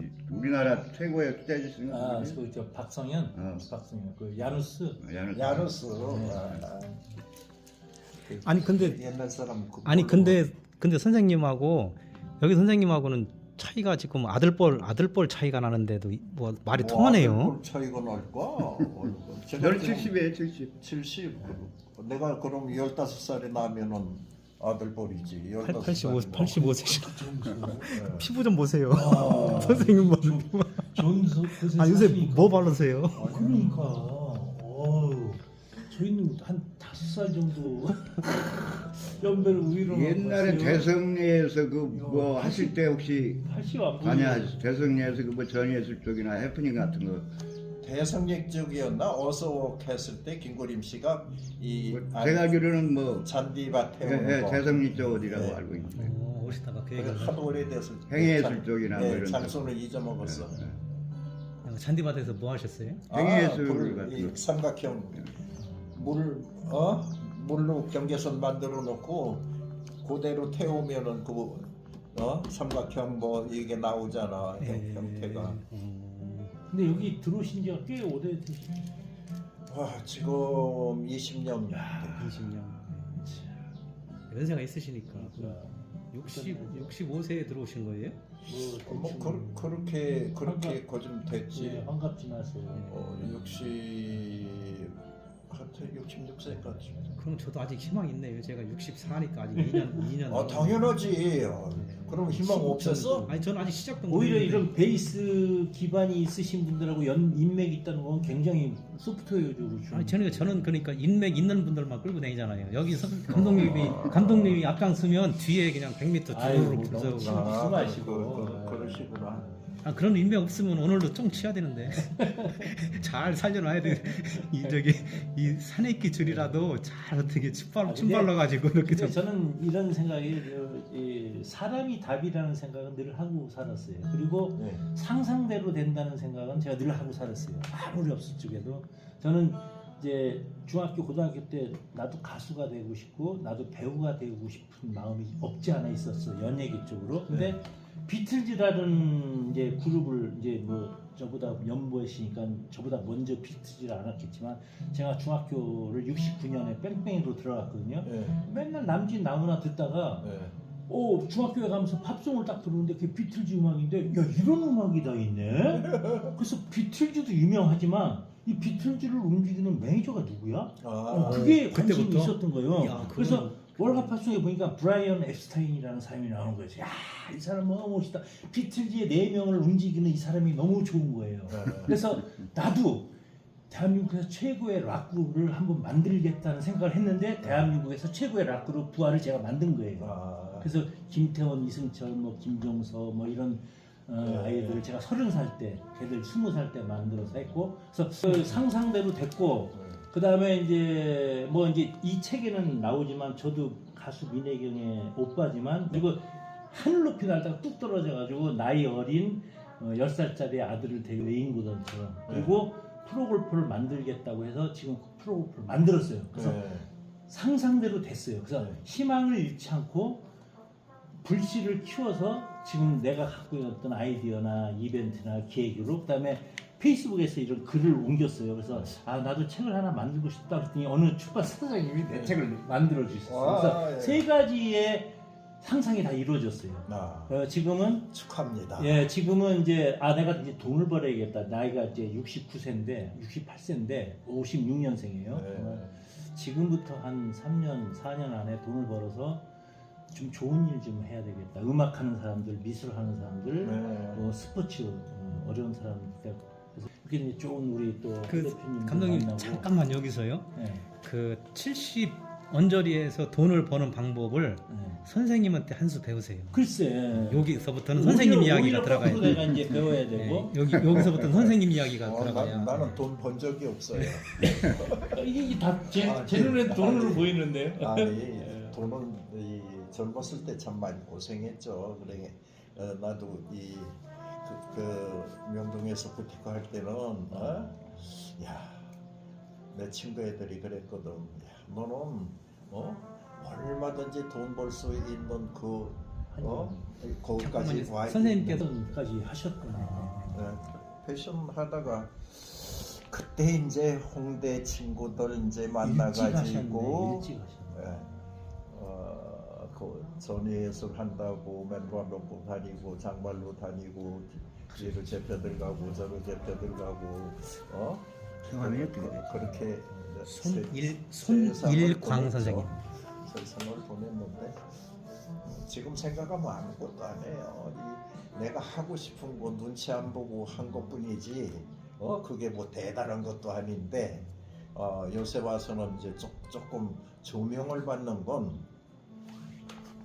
이 우리나라 최고의 투자지수는 아, 누구지? 그저 박성현, 어. 박성현, 그 야누스. 어, 야누스. 야누스. 네. 아, 그 아니 근데 옛날 사람 그 아니 근데 근데 선생님하고 여기 선생님하고는 차이가 지금 아들뻘 아들뻘 차이가 나는데도 이- 뭐 말이 뭐 통하네요. 아들 차이가 날까? 지금 70이에요 70 70. 내가 그럼 15살이 나면은 아들뻘이지. 15 85 살이면. 85세시. 네. 피부 좀 보세요. 아, 선생님 뭐 존스 그새 아 요새? 뭐 바르세요? 그러니까, 어우, 저희는 한 다섯 살 정도 연배를 우위로 옛날에 대성리에서 그뭐 야, 하실 때 혹시 80안 보이네. 아니야 대성리에서 그 뭐 전예술 쪽이나 해프닝 같은 거 대성역 쪽이었나 어서웍 했을 때 김고림 씨가 이뭐 안- 제가 알기로는 뭐 잔디밭 예, 태우는 예, 거 대성리 쪽 어디라고 네. 알고 있는데 어, 오시다가 그 그래, 얘기를 하도 오래돼서 행예예술 장- 쪽이나 뭐 예, 이런 장소를 잊어먹었어. 예, 예. 잔디밭에서 뭐 하셨어요? 행예예술 불, 같은 이 거. 삼각형 물 어? 물로 경계선 만들어 놓고 그대로 태우면은 그 어? 삼각형 뭐 이게 나오잖아 형, 예. 형태가 음, 근데 여기 들어오신 지가 꽤 오래되신. 와 지금 20년 20년. 연세가 있으시니까 그러니까 60 65세에 들어오신 거예요? 뭐, 뭐 그, 그렇게 그렇게 환갑- 거좀 됐지 예, 환갑지 마세요. 어, 60 하여튼 66세까지 그럼 저도 아직 희망 있네요. 제가 64니까 아직 2년 2년. 아 당연하지 어, 그럼 희망 없었어? 아니 저는 아직 시작도 오히려 못했는데. 이런 베이스 기반이 있으신 분들하고 연 인맥이 있다는 건 굉장히 소프트웨어적으로 좀 아니 저는 저는 그러니까 인맥 있는 분들만 끌고 다니잖아요. 여기 선- 감독님이 감독님이 앞장서면 뒤에 그냥 100m 아이고, 주로로 너무 그, 말이시고. 그, 그러시구나 아 그런 인맥 없으면 오늘도 쫑 치야 되는데 잘 살려놔야 돼. 이 저기 이 산에끼 줄이라도 잘 어떻게 침발 아, 침발러 가지고 이렇게 근데 좀. 저는 이런 생각이 저, 이 사람이 답이라는 생각은 늘 하고 살았어요. 그리고 네. 상상대로 된다는 생각은 제가 늘 하고 살았어요. 아무리 없을 적에도 저는 이제 중학교 고등학교 때 나도 가수가 되고 싶고 나도 배우가 되고 싶은 마음이 없지 않아 있었어 연예계 쪽으로. 근데 비틀즈라는 이제 그룹을 이제 뭐 저보다 연보이시니까 저보다 먼저 비틀즈를 알았겠지만 제가 중학교를 69년에 뺑뺑이로 들어갔거든요. 네. 맨날 남진 나무나 듣다가 네. 오 중학교에 가면서 팝송을 딱 들었는데 그게 비틀즈 음악인데 야 이런 음악이 다 있네 그래서 비틀즈도 유명하지만 이 비틀즈를 움직이는 매니저가 누구야? 아, 어, 그게 관심이 그때부터? 있었던 거예요 야, 그건- 그래서 팝송에 보니까 브라이언 앱스타인이라는 사람이 나오는 거예요. 야 이 사람 너무 멋있다. 비틀즈의 네 명을 움직이는 이 사람이 너무 좋은 거예요. 네. 그래서 나도 대한민국에서 최고의 락 그룹을 한번 만들겠다는 생각을 했는데 대한민국에서 최고의 락 그룹 부활을 제가 만든 거예요. 아, 그래서 김태원, 이승철, 뭐 김종서 뭐 이런 어, 네. 아이들을 제가 서른 살 때, 걔들 스무 살 때 만들어서 했고, 그래서 그 상상대로 됐고, 그 다음에 이제 뭐 이제 이 책에는 나오지만 저도 가수 민혜경의 오빠지만 그리고 하늘 높이 날다가 뚝 떨어져가지고 나이 어린 어, 10살짜리 아들을 데리고 레인고던처럼 그리고 프로골프를 만들겠다고 해서 지금 프로골프를 만들었어요. 그래서 네. 상상대로 됐어요. 그래서 네. 희망을 잃지 않고 불씨를 키워서 지금 내가 갖고 있는 어떤 아이디어나 이벤트나 계획으로 그다음에 페이스북에서 이런 글을 옮겼어요. 그래서 아 나도 책을 하나 만들고 싶다 그랬더니 어느 출판 사장님이 내 네. 책을 만들어 주셨어요. 아, 그래서 예. 세 가지의 상상이 다 이루어졌어요. 아, 어, 지금은 축하합니다. 예, 지금은 이제 아 내가 이제 돈을 벌어야겠다. 나이가 이제 69세인데 68세인데 56년생이에요. 네. 지금부터 한 3년, 4년 안에 돈을 벌어서 좀 좋은 일 좀 해야 되겠다. 음악하는 사람들, 미술하는 사람들, 네. 뭐 스포츠 어, 어려운 사람들 이제 좋은 우리 또 그 감독님 만나고 잠깐만 여기서요. 네, 그70 언저리에서 돈을 버는 방법을 네. 선생님한테 한 수 배우세요. 글쎄 여기서부터는 선생님 이야기가 오히려 들어가요. 거꾸로 내가 이제 배워야 네, 되고 여기 여기서부터는 선생님 이야기가 어, 들어가야. 나, 나는 돈 번 적이 없어요. 이게 다제 아, 제 눈에 네. 돈으로 보이는데요. 아니 예. 돈은 이 젊었을 때 참 많이 고생했죠. 그래 어, 나도 이 그, 그 명동에서 부티크 할 때는 어? 야내 친구 애들이 그랬거든. 야, 너는 어? 얼마든지 돈 벌 수 있는 그 어 거기까지 와 선생님께서까지 하셨구나. 네, 패션 하다가 그때 이제 홍대 친구들 이제 일찍 만나가지고 하셨네. 일찍 하셨네. 예, 어, 그 전예술 한다고 맨발 놓고 다니고 장발로 다니고 뒤로 제펴들 가고 저로 제펴들 가고 어 어떻게 그-? 그렇게 손일 손일광. 선생님. 세상을 보냈는데 지금 생각하면 아무것도 안 해요. 이 내가 하고 싶은 거 눈치 안 보고 한 것뿐이지. 어 그게 뭐 대단한 것도 아닌데 어, 요새 와서는 이제 조, 조금 조명을 받는 건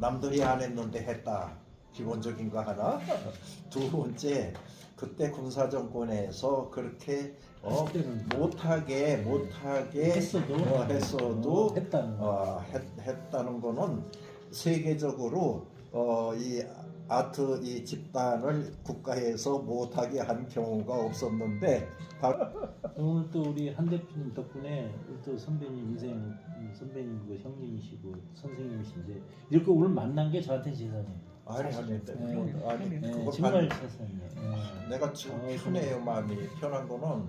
남들이 안 했는데 했다. 기본적인 거 하나. 두 번째 그때 군사 정권에서 그렇게 어, 못하게 못하게 했어도 어, 했어도 했다는 거. 어, 했, 했다는 거는 세계적으로 어, 이 아트 이 집단을 국가에서 못하게 한 경우가 없었는데 다 오늘 또 우리 한 대표님 덕분에 또 선배님 인생 음, 선배님이고 형님이시고 선생님이신데 이렇게 오늘 만난 게 저한테 재산이에요. 아니 아니 네. 아니 네, 그거 정말 반- 재산이에요. 네. 내가 지금 아이고. 편해요 마음이 편한 거는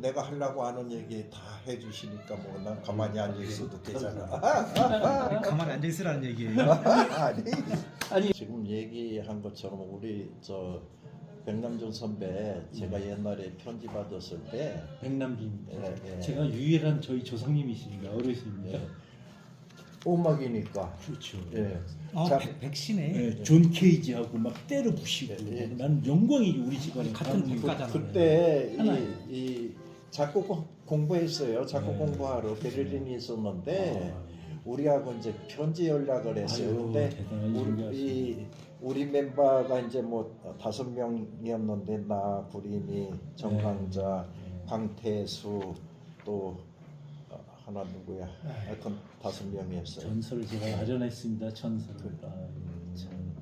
내가 하려고 하는 얘기 다 해주시니까 뭐 난 가만히 앉아 있어도 되잖아. 가만히 앉아 있으라는 얘기예요. 아니 아니 지금 얘기한 것처럼 우리 저 백남준 선배 제가 옛날에 편지 받았을 때 백남준 예, 예. 제가 유일한 저희 조상님이십니다 어르신입니다. 오막이니까 그렇죠. 예. 어, 자, 백, 백신에 예, 존 케이지하고 막 때려 부시고 예, 예. 난 영광이지 우리 집안에 같은 가는 거. 국가잖아요. 그때 하나요. 이, 이 작곡 공- 공부했어요. 작곡 네. 공부하러 베를린이 있었는데 아, 우리하고 이제 편지 연락을 했어요. 아이고, 근데 우리 준비하시네. 이 우리 멤버가 이제 뭐 다섯 명이었는데 나 구림이 정강자 네. 강태수 또 어, 하나 누구야? 하여튼 다섯 명이었어요. 전설을 제가 마련했습니다. 전설. 그- 아, 참.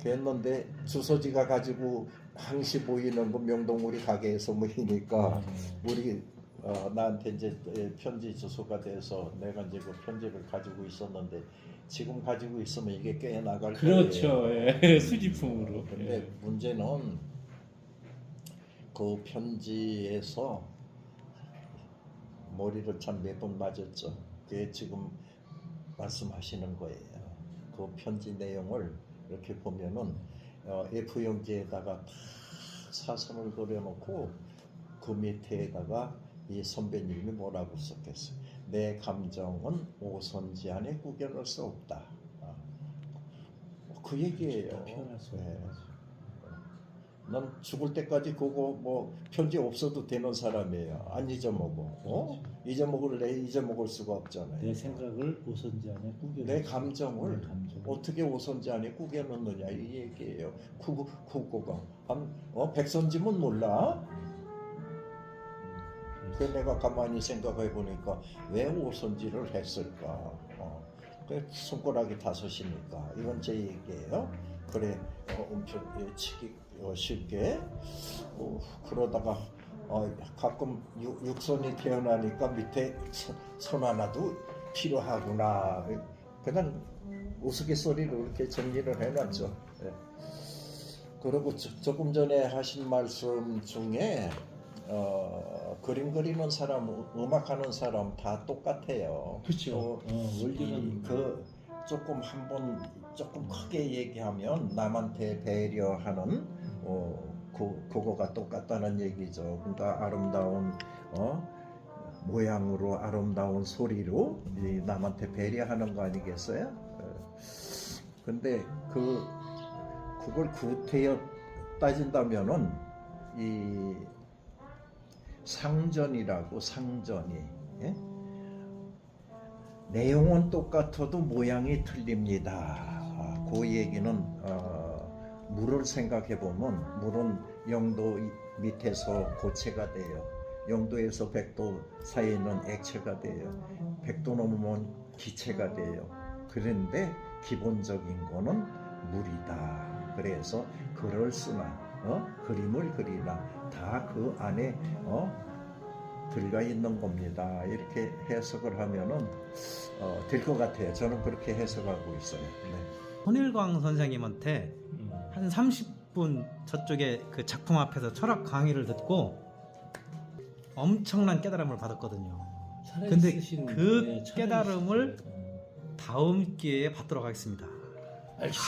그랬는데 주소지가 가지고 항시 보이는 거 명동 우리 가게에서 모이니까 아, 우리 어, 나한테 이제 예, 편지 주소가 돼서 내가 이제 그 편지를 가지고 있었는데 지금 가지고 있으면 이게 꽤 나갈 그렇죠. 거예요. 예. 수집품으로. 근데 예. 문제는 그 편지에서 머리를 참 몇 번 맞았죠. 그게 지금 말씀하시는 거예요. 그 편지 내용을 이렇게 보면은 어, F4용지에다가 다 사선을 그려놓고 그 밑에다가 이 선배님이 뭐라고 썼겠어요. 내 감정은 오선지 안에 구겨놓을 수 없다. 아, 그 얘기예요. 네. 난 죽을 때까지 그거 뭐 편지 없어도 되는 사람이에요. 안 잊어먹어. 어? 잊어먹을 래 잊어먹을 수가 없잖아요. 내 생각을 오선지 안에 꾸겨. 내 감정을 내 감정을. 어떻게 오선지 안에 꾸겨 넣느냐 이 얘기예요. 쿠고 쿠고가 한 어? 백선지면 몰라. 그 내가 가만히 생각해 보니까 왜 오선지를 했을까? 어. 그 손가락이 다섯이니까 이건 제 얘기예요. 그래 어, 엄청 예, 치기 어, 쉽게 어, 그러다가 어, 가끔 육, 육선이 태어나니까 밑에 손, 손 하나도 필요하구나. 그냥 우스갯소리로 이렇게 정리를 해놨죠. 예. 그리고 저- 조금 전에 하신 말씀 중에 어, 그림 그리는 사람, 음악하는 사람 다 똑같아요. 그렇죠. 또 어, 이, 원리는 그 조금 한번 조금 크게 얘기하면 남한테 배려하는 어, 그, 그거가 똑같다는 얘기죠. 그러니까 아름다운 어, 모양으로 아름다운 소리로 이 남한테 배려하는 거 아니겠어요? 어. 근데 그 그걸 구태여 따진다면은 이 상전이라고 상전이 예? 내용은 똑같아도 모양이 틀립니다. 아, 그 얘기는 어, 물을 생각해 보면 물은 영도 이- 밑에서 고체가 돼요. 영도에서 백도 사이에는 액체가 돼요. 백도 넘으면 기체가 돼요. 그런데 기본적인 거는 물이다. 그래서 글을 쓰나 어? 그림을 그리나 다 그 안에 어? 들어가 있는 겁니다. 이렇게 해석을 하면은 어, 될 것 같아요. 저는 그렇게 해석하고 있어요. 네. 손일광 선생님한테 음. 한 30분 저쪽에 그 작품 앞에서 철학 강의를 듣고 엄청난 깨달음을 받았거든요. 근데 그. 깨달음을 음. 다음 기회에 받도록 하겠습니다.